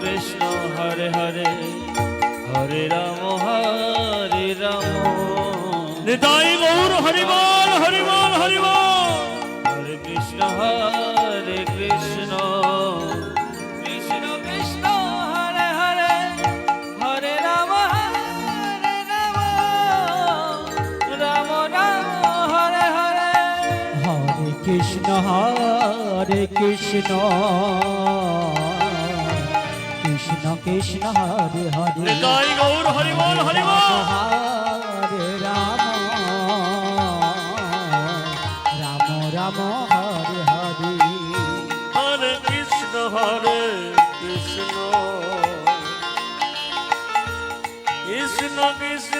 Krishna Hare Hare Hare Ram হরে Ram. Nitai Gour হরিবল হরিবল হরিবল হরে Krishna হরে Krishna. Krishna Krishna Hare Hare Hare Ram হরে Ram. Ram Ram Hare Hare. হরে Krishna হরে Krishna. Krishna Hare Hare. জয় Gour Hari বল Hari বল। হরে Ram Ram Ram Hare Hare. হরে Krishna হরে Krishna. Krishna Krishna.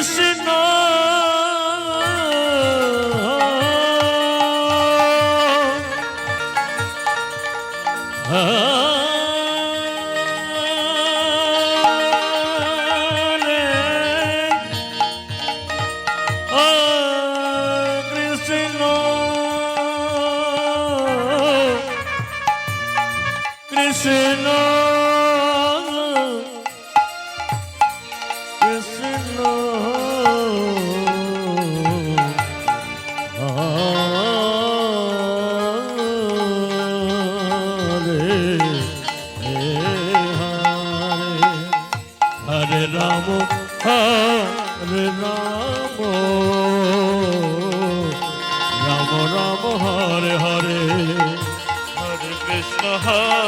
Krishna. Krishna. Krishna